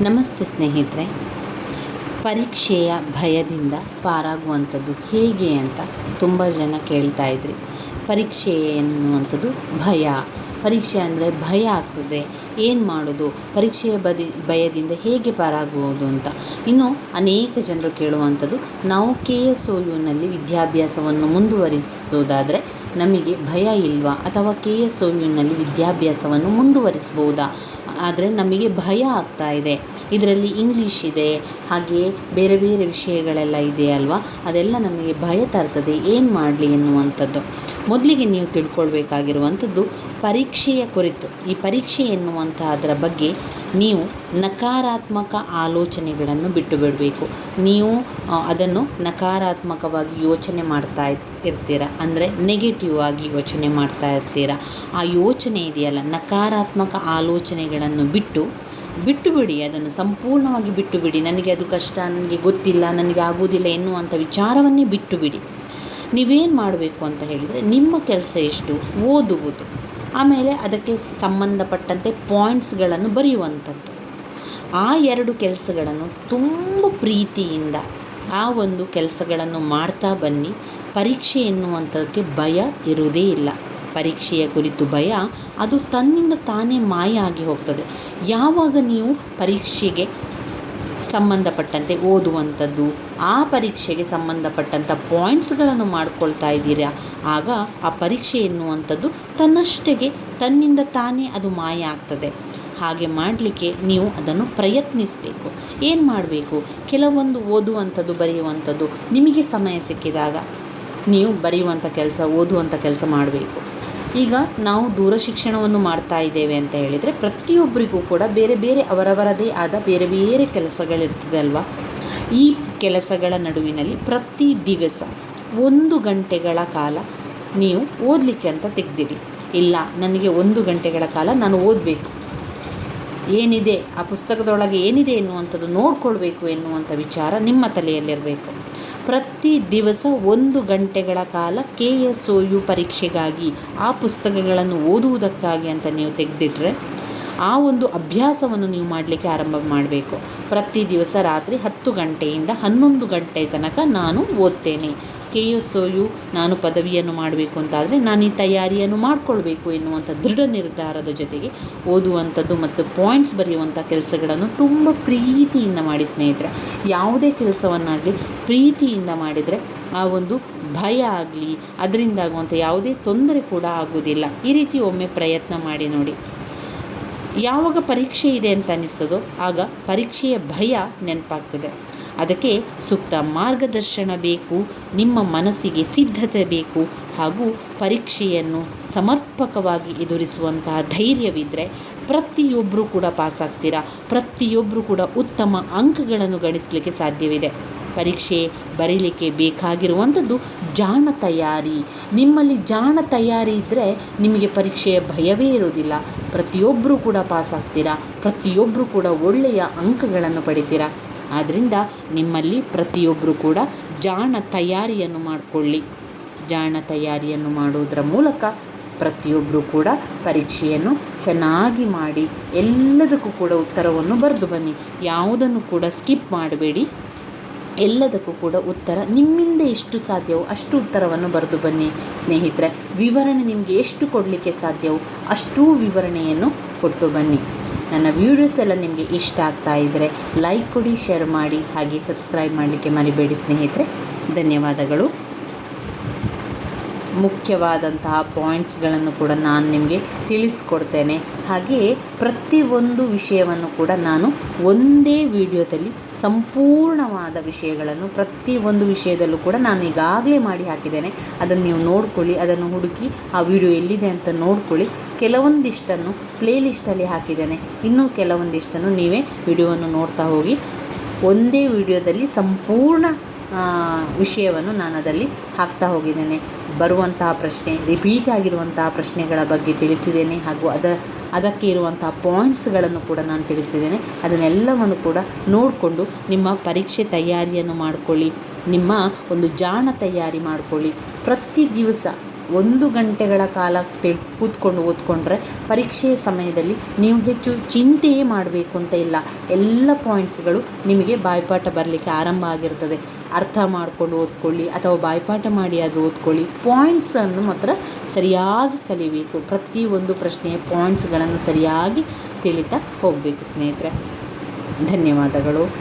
ನಮಸ್ತೆ ಸ್ನೇಹಿತರೆ. ಪರೀಕ್ಷೆಯ ಭಯದಿಂದ ಪಾರಾಗುವಂಥದ್ದು ಹೇಗೆ ಅಂತ ತುಂಬ ಜನ ಕೇಳ್ತಾ ಇದ್ರಿ. ಪರೀಕ್ಷೆ ಎನ್ನುವಂಥದ್ದು ಭಯ. ಪರೀಕ್ಷೆ ಅಂದರೆ ಭಯ ಆಗ್ತದೆ. ಏನು ಮಾಡೋದು? ಪರೀಕ್ಷೆಯ ಬದಿ, ಭಯದಿಂದ ಹೇಗೆ ಪಾರಾಗುವುದು ಅಂತ. ಇನ್ನು ಅನೇಕ ಜನರು ಕೇಳುವಂಥದ್ದು ನಾವು ಕೆ ಎಸ್ ಒ ಯುನಲ್ಲಿ ವಿದ್ಯಾಭ್ಯಾಸವನ್ನು ಮುಂದುವರಿಸೋದಾದರೆ ನಮಗೆ ಭಯ ಇಲ್ವಾ? ಅಥವಾ ಕೆ ಎಸ್ ಓ ಯುನಲ್ಲಿ ವಿದ್ಯಾಭ್ಯಾಸವನ್ನು ಮುಂದುವರಿಸ್ಬೋದಾ ಆದರೆ ನಮಗೆ ಭಯ ಆಗ್ತಾ ಇದೆ. ಇದರಲ್ಲಿ ಇಂಗ್ಲೀಷ್ ಇದೆ ಹಾಗೆಯೇ ಬೇರೆ ಬೇರೆ ವಿಷಯಗಳೆಲ್ಲ ಇದೆ ಅಲ್ವಾ? ಅದೆಲ್ಲ ನಮಗೆ ಭಯ ತರ್ತದೆ. ಏನು ಮಾಡಲಿ ಎನ್ನುವಂಥದ್ದು. ಮೊದಲಿಗೆ ನೀವು ತಿಳ್ಕೊಳ್ಬೇಕಾಗಿರುವಂಥದ್ದು ಪರೀಕ್ಷೆಯ ಕುರಿತು. ಈ ಪರೀಕ್ಷೆ ಎನ್ನುವಂಥ ಅದರ ಬಗ್ಗೆ ನೀವು ನಕಾರಾತ್ಮಕ ಆಲೋಚನೆಗಳನ್ನು ಬಿಟ್ಟು ಬಿಡಬೇಕು ನೀವು ಅದನ್ನು ನಕಾರಾತ್ಮಕವಾಗಿ ಯೋಚನೆ ಮಾಡ್ತಾ ಇರ್- ಇರ್ತೀರ. ಅಂದರೆ ನೆಗೆಟಿವ್ ಆಗಿ ಯೋಚನೆ ಮಾಡ್ತಾ ಇರ್ತೀರ. ಆ ಯೋಚನೆ ಇದೆಯಲ್ಲ, ನಕಾರಾತ್ಮಕ ಆಲೋಚನೆಗಳನ್ನು ಬಿಟ್ಟು ಬಿಟ್ಟು ಬಿಡಿ ಅದನ್ನು ಸಂಪೂರ್ಣವಾಗಿ ಬಿಟ್ಟು ಬಿಡಿ ನನಗೆ ಅದು ಕಷ್ಟ, ನನಗೆ ಗೊತ್ತಿಲ್ಲ, ನನಗೆ ಆಗುವುದಿಲ್ಲ ಎನ್ನುವಂಥ ವಿಚಾರವನ್ನೇ ಬಿಟ್ಟು ಬಿಡಿ ನೀವೇನು ಮಾಡಬೇಕು ಅಂತ ಹೇಳಿದರೆ ನಿಮ್ಮ ಕೆಲಸ ಎಷ್ಟು? ಓದುವುದು. ಆಮೇಲೆ ಅದಕ್ಕೆ ಸಂಬಂಧಪಟ್ಟಂತೆ ಪಾಯಿಂಟ್ಸ್ಗಳನ್ನು ಬರೆಯುವಂಥದ್ದು. ಆ ಎರಡು ಕೆಲಸಗಳನ್ನು ತುಂಬ ಪ್ರೀತಿಯಿಂದ ಆ ಒಂದು ಕೆಲಸಗಳನ್ನು ಮಾಡ್ತಾ ಬನ್ನಿ. ಪರೀಕ್ಷೆ ಎನ್ನುವಂಥದ್ದಕ್ಕೆ ಭಯ ಇರುವುದೇ ಇಲ್ಲ. ಪರೀಕ್ಷೆಯ ಕುರಿತು ಭಯ, ಅದು ತನ್ನಿಂದ ತಾನೇ ಮಾಯ ಆಗಿ ಹೋಗ್ತದೆ. ಯಾವಾಗ ನೀವು ಪರೀಕ್ಷೆಗೆ ಸಂಬಂಧಪಟ್ಟಂತೆ ಓದುವಂಥದ್ದು, ಆ ಪರೀಕ್ಷೆಗೆ ಸಂಬಂಧಪಟ್ಟಂಥ ಪಾಯಿಂಟ್ಸ್ಗಳನ್ನು ಮಾಡ್ಕೊಳ್ತಾ ಇದ್ದೀರಾ? ಆಗ ಆ ಪರೀಕ್ಷೆ ಎನ್ನುವಂಥದ್ದು ತನ್ನಷ್ಟೆಗೆ ತನ್ನಿಂದ ತಾನೇ ಅದು ಮಾಯ ಆಗ್ತದೆ. ಹಾಗೆ ಮಾಡಲಿಕ್ಕೆ ನೀವು ಅದನ್ನು ಪ್ರಯತ್ನಿಸಬೇಕು. ಏನು ಮಾಡಬೇಕು? ಕೆಲವೊಂದು ಓದುವಂಥದ್ದು, ಬರೆಯುವಂಥದ್ದು ನಿಮಗೆ ಸಮಯ ಸಿಕ್ಕಿದಾಗ ನೀವು ಬರೆಯುವಂಥ ಕೆಲಸ, ಓದುವಂಥ ಕೆಲಸ ಮಾಡಬೇಕು. ಈಗ ನಾವು ದೂರ ಶಿಕ್ಷಣವನ್ನು ಮಾಡ್ತಾ ಇದ್ದೇವೆ ಅಂತ ಹೇಳಿದರೆ ಪ್ರತಿಯೊಬ್ಬರಿಗೂ ಕೂಡ ಬೇರೆ ಬೇರೆ ಅವರವರದೇ ಆದ ಬೇರೆ ಬೇರೆ ಕೆಲಸಗಳಿರ್ತದೆ ಅಲ್ವಾ? ಈ ಕೆಲಸಗಳ ನಡುವಿನಲ್ಲಿ ಪ್ರತಿ ದಿವಸ ಒಂದು ಗಂಟೆಗಳ ಕಾಲ ನೀವು ಓದಲಿಕ್ಕೆ ಅಂತ ತೆಗ್ದಿರಿ. ಇಲ್ಲ, ನನಗೆ ಒಂದು ಗಂಟೆಗಳ ಕಾಲ ನಾನು ಓದಬೇಕು. ಏನಿದೆ? ಆ ಪುಸ್ತಕದೊಳಗೆ ಏನಿದೆ ಎನ್ನುವಂಥದ್ದು ನೋಡ್ಕೊಳ್ಬೇಕು ಎನ್ನುವಂಥ ವಿಚಾರ ನಿಮ್ಮ ತಲೆಯಲ್ಲಿರಬೇಕು. ಪ್ರತಿ ದಿವಸ ಒಂದು ಗಂಟೆಗಳ ಕಾಲ ಕೆ ಎಸ್ ಒ ಯು ಪರೀಕ್ಷೆಗಾಗಿ ಆ ಪುಸ್ತಕಗಳನ್ನು ಓದುವುದಕ್ಕಾಗಿ ಅಂತ ನೀವು ತೆಗೆದಿಟ್ರೆ ಆ ಒಂದು ಅಭ್ಯಾಸವನ್ನು ನೀವು ಮಾಡಲಿಕ್ಕೆ ಆರಂಭ ಮಾಡಬೇಕು. ಪ್ರತಿ ದಿವಸ ರಾತ್ರಿ ಹತ್ತು ಗಂಟೆಯಿಂದ ಹನ್ನೊಂದು ಗಂಟೆ ತನಕ ನಾನು ಓದ್ತೇನೆ. ಕೆ ಎಸ್ ಒಯು ನಾನು ಪದವಿಯನ್ನು ಮಾಡಬೇಕು ಅಂತಾದರೆ ನಾನು ಈ ತಯಾರಿಯನ್ನು ಮಾಡಿಕೊಳ್ಬೇಕು ಎನ್ನುವಂಥ ದೃಢ ನಿರ್ಧಾರದ ಜೊತೆಗೆ ಓದುವಂಥದ್ದು ಮತ್ತು ಪಾಯಿಂಟ್ಸ್ ಬರೆಯುವಂಥ ಕೆಲಸಗಳನ್ನು ತುಂಬ ಪ್ರೀತಿಯಿಂದ ಮಾಡಿ ಸ್ನೇಹಿತರೆ. ಯಾವುದೇ ಕೆಲಸವನ್ನಾಗಲಿ ಪ್ರೀತಿಯಿಂದ ಮಾಡಿದರೆ ಆ ಒಂದು ಭಯ ಆಗಲಿ, ಅದರಿಂದಾಗುವಂಥ ಯಾವುದೇ ತೊಂದರೆ ಕೂಡ ಆಗುವುದಿಲ್ಲ. ಈ ರೀತಿ ಒಮ್ಮೆ ಪ್ರಯತ್ನ ಮಾಡಿ ನೋಡಿ. ಯಾವಾಗ ಪರೀಕ್ಷೆ ಇದೆ ಅಂತ ಅನ್ನಿಸ್ತದೋ ಆಗ ಪರೀಕ್ಷೆಯ ಭಯ ನೆನಪಾಗ್ತದೆ. ಅದಕ್ಕೆ ಸೂಕ್ತ ಮಾರ್ಗದರ್ಶನ ಬೇಕು, ನಿಮ್ಮ ಮನಸ್ಸಿಗೆ ಸಿದ್ಧತೆ ಬೇಕು ಹಾಗೂ ಪರೀಕ್ಷೆಯನ್ನು ಸಮರ್ಪಕವಾಗಿ ಎದುರಿಸುವಂತಹ ಧೈರ್ಯವಿದ್ದರೆ ಪ್ರತಿಯೊಬ್ಬರೂ ಕೂಡ ಪಾಸಾಗ್ತೀರಾ? ಪ್ರತಿಯೊಬ್ಬರೂ ಕೂಡ ಉತ್ತಮ ಅಂಕಗಳನ್ನು ಗಳಿಸಲಿಕ್ಕೆ ಸಾಧ್ಯವಿದೆ. ಪರೀಕ್ಷೆ ಬರೀಲಿಕ್ಕೆ ಬೇಕಾಗಿರುವಂಥದ್ದು ಜಾಣ ತಯಾರಿ. ನಿಮ್ಮಲ್ಲಿ ಜಾಣ ತಯಾರಿ ಇದ್ದರೆ ನಿಮಗೆ ಪರೀಕ್ಷೆಯ ಭಯವೇ ಇರೋದಿಲ್ಲ ಪ್ರತಿಯೊಬ್ಬರೂ ಕೂಡ ಪಾಸಾಗ್ತೀರಾ? ಪ್ರತಿಯೊಬ್ಬರೂ ಕೂಡ ಒಳ್ಳೆಯ ಅಂಕಗಳನ್ನು ಪಡಿತೀರಾ? ಆದ್ದರಿಂದ ನಿಮ್ಮಲ್ಲಿ ಪ್ರತಿಯೊಬ್ಬರು ಕೂಡ ಜಾಣ ತಯಾರಿಯನ್ನು ಮಾಡಿಕೊಳ್ಳಿ. ಜಾಣ ತಯಾರಿಯನ್ನು ಮಾಡುವುದರ ಮೂಲಕ ಪ್ರತಿಯೊಬ್ಬರು ಕೂಡ ಪರೀಕ್ಷೆಯನ್ನು ಚೆನ್ನಾಗಿ ಮಾಡಿ, ಎಲ್ಲದಕ್ಕೂ ಕೂಡ ಉತ್ತರವನ್ನು ಬರೆದು ಬನ್ನಿ. ಯಾವುದನ್ನು ಕೂಡ ಸ್ಕಿಪ್ ಮಾಡಬೇಡಿ. ಎಲ್ಲದಕ್ಕೂ ಕೂಡ ಉತ್ತರ ನಿಮ್ಮಿಂದ ಎಷ್ಟು ಸಾಧ್ಯವೋ ಅಷ್ಟು ಉತ್ತರವನ್ನು ಬರೆದು ಬನ್ನಿ. ಸ್ನೇಹಿತರೆ, ವಿವರಣೆ ನಿಮಗೆ ಎಷ್ಟು ಕೊಡಲಿಕ್ಕೆ ಸಾಧ್ಯವೋ ಅಷ್ಟೂ ವಿವರಣೆಯನ್ನು ಕೊಟ್ಟು ಬನ್ನಿ. ನನ್ನ ವೀಡಿಯೋಸ್ ಎಲ್ಲ ನಿಮಗೆ ಇಷ್ಟ ಆಗ್ತಾ ಇದ್ದರೆ ಲೈಕ್ ಕೊಡಿ ಶೇರ್ ಮಾಡಿ, ಹಾಗೆ ಸಬ್ಸ್ಕ್ರೈಬ್ ಮಾಡಲಿಕ್ಕೆ ಮರಿಬೇಡಿ ಸ್ನೇಹಿತರೆ. ಧನ್ಯವಾದಗಳು. ಮುಖ್ಯವಾದಂತಹ ಪಾಯಿಂಟ್ಸ್ಗಳನ್ನು ಕೂಡ ನಾನು ನಿಮಗೆ ತಿಳಿಸ್ಕೊಡ್ತೇನೆ. ಹಾಗೆಯೇ ಪ್ರತಿಯೊಂದು ವಿಷಯವನ್ನು ಕೂಡ ನಾನು ಒಂದೇ ವಿಡಿಯೋದಲ್ಲಿ ಸಂಪೂರ್ಣವಾದ ವಿಷಯಗಳನ್ನು ಪ್ರತಿಯೊಂದು ವಿಷಯದಲ್ಲೂ ಕೂಡ ನಾನು ಈಗಾಗಲೇ ಮಾಡಿ ಹಾಕಿದ್ದೇನೆ. ಅದನ್ನು ನೀವು ನೋಡ್ಕೊಳ್ಳಿ, ಅದನ್ನು ಹುಡುಕಿ ಆ ವಿಡಿಯೋ ಎಲ್ಲಿದೆ ಅಂತ ನೋಡ್ಕೊಳ್ಳಿ. ಕೆಲವೊಂದಿಷ್ಟನ್ನು ಪ್ಲೇಲಿಸ್ಟಲ್ಲಿ ಹಾಕಿದ್ದೇನೆ. ಇನ್ನೂ ಕೆಲವೊಂದಿಷ್ಟನ್ನು ನೀವೇ ವಿಡಿಯೋವನ್ನು ನೋಡ್ತಾ ಹೋಗಿ, ಒಂದೇ ವಿಡಿಯೋದಲ್ಲಿ ಸಂಪೂರ್ಣ ವಿಷಯವನ್ನು ನಾನು ಅದರಲ್ಲಿ ಹಾಕ್ತಾ ಹೋಗಿದ್ದೇನೆ. ಬರುವಂತಹ ಪ್ರಶ್ನೆ, ರಿಪೀಟ್ ಆಗಿರುವಂತಹ ಪ್ರಶ್ನೆಗಳ ಬಗ್ಗೆ ತಿಳಿಸಿದ್ದೇನೆ ಹಾಗೂ ಅದ, ಅದಕ್ಕೆ ಇರುವಂತಹ ಪಾಯಿಂಟ್ಸ್ಗಳನ್ನು ಕೂಡ ನಾನು ತಿಳಿಸಿದ್ದೇನೆ. ಅದನ್ನೆಲ್ಲವನ್ನು ಕೂಡ ನೋಡಿಕೊಂಡು ನಿಮ್ಮ ಪರೀಕ್ಷೆ ತಯಾರಿಯನ್ನು ಮಾಡಿಕೊಳ್ಳಿ, ನಿಮ್ಮ ಒಂದು ಜಾಣ ತಯಾರಿ ಮಾಡಿಕೊಳ್ಳಿ. ಪ್ರತಿ ದಿವಸ ಒಂದು ಗಂಟೆಗಳ ಕಾಲ ತಿಳ್ ಕೂತ್ಕೊಂಡು ಓದ್ಕೊಂಡ್ರೆ ಪರೀಕ್ಷೆಯ ಸಮಯದಲ್ಲಿ ನೀವು ಹೆಚ್ಚು ಚಿಂತೆಯೇ ಮಾಡಬೇಕು ಅಂತ ಇಲ್ಲ. ಎಲ್ಲ ಪಾಯಿಂಟ್ಸ್ಗಳು ನಿಮಗೆ ಬಾಯ್ಪಾಠ ಬರಲಿಕ್ಕೆ ಆರಂಭ ಆಗಿರ್ತದೆ. ಅರ್ಥ ಮಾಡಿಕೊಂಡು ಓದ್ಕೊಳ್ಳಿ ಅಥವಾ ಬಾಯ್ಪಾಠ ಮಾಡಿ ಆದರೂ ಓದ್ಕೊಳ್ಳಿ. ಪಾಯಿಂಟ್ಸನ್ನು ಮಾತ್ರ ಸರಿಯಾಗಿ ಕಲಿಬೇಕು. ಪ್ರತಿಯೊಂದು ಪ್ರಶ್ನೆಯ ಪಾಯಿಂಟ್ಸ್ಗಳನ್ನು ಸರಿಯಾಗಿ ತಿಳಿತಾ ಹೋಗಬೇಕು ಸ್ನೇಹಿತರೆ. ಧನ್ಯವಾದಗಳು.